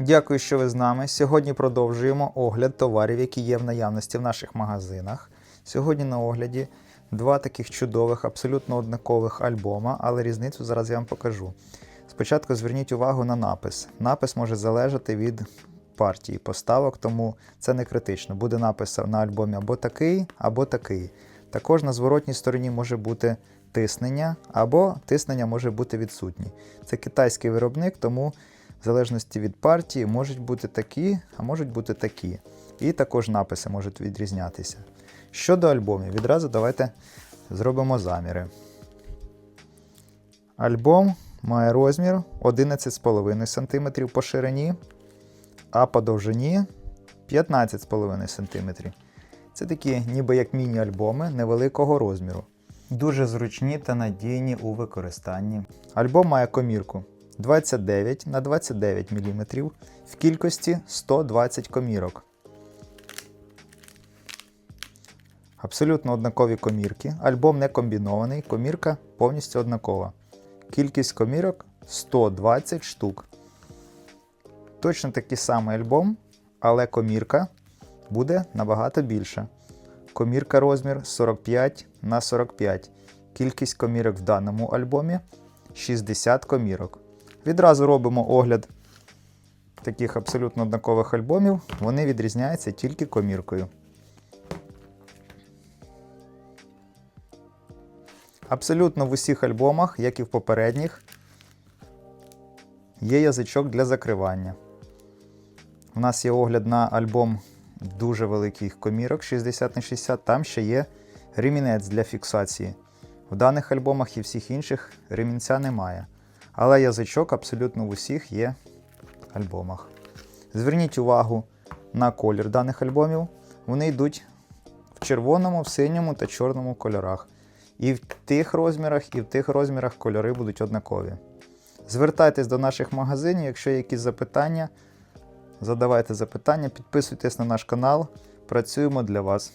Дякую, що ви з нами. Сьогодні продовжуємо огляд товарів, які є в наявності в наших магазинах. Сьогодні на огляді два таких чудових, абсолютно однакових альбома, але різницю зараз я вам покажу. Спочатку зверніть увагу на напис. Напис може залежати від партії поставок, тому це не критично. Буде напис на альбомі або такий, або такий. Також на зворотній стороні може бути тиснення, або тиснення може бути відсутнє. Це китайський виробник, тому в залежності від партії можуть бути такі, а можуть бути такі. І також написи можуть відрізнятися. Щодо альбомів, відразу давайте зробимо заміри. Альбом має розмір 11,5 см по ширині, а по довжині 15,5 см. Це такі, ніби як міні-альбоми невеликого розміру. Дуже зручні та надійні у використанні. Альбом має комірку 29 на 29 мм в кількості 120 комірок. Абсолютно однакові комірки. Альбом не комбінований, комірка повністю однакова. Кількість комірок 120 штук. Точно такий самий альбом, але комірка буде набагато більша. Комірка розмір 45 на 45. Кількість комірок в даному альбомі 60 комірок. Відразу робимо огляд таких абсолютно однакових альбомів. Вони відрізняються тільки коміркою. Абсолютно в усіх альбомах, як і в попередніх, є язичок для закривання. У нас є огляд на альбом дуже великих комірок 60 на 60, там ще є ремінець для фіксації. В даних альбомах і всіх інших ремінця немає. Але язичок абсолютно в усіх є альбомах. Зверніть увагу на колір даних альбомів. Вони йдуть в червоному, в синьому та чорному кольорах. І в тих розмірах, і в тих розмірах кольори будуть однакові. Звертайтесь до наших магазинів, якщо є якісь запитання, задавайте запитання, підписуйтесь на наш канал. Працюємо для вас.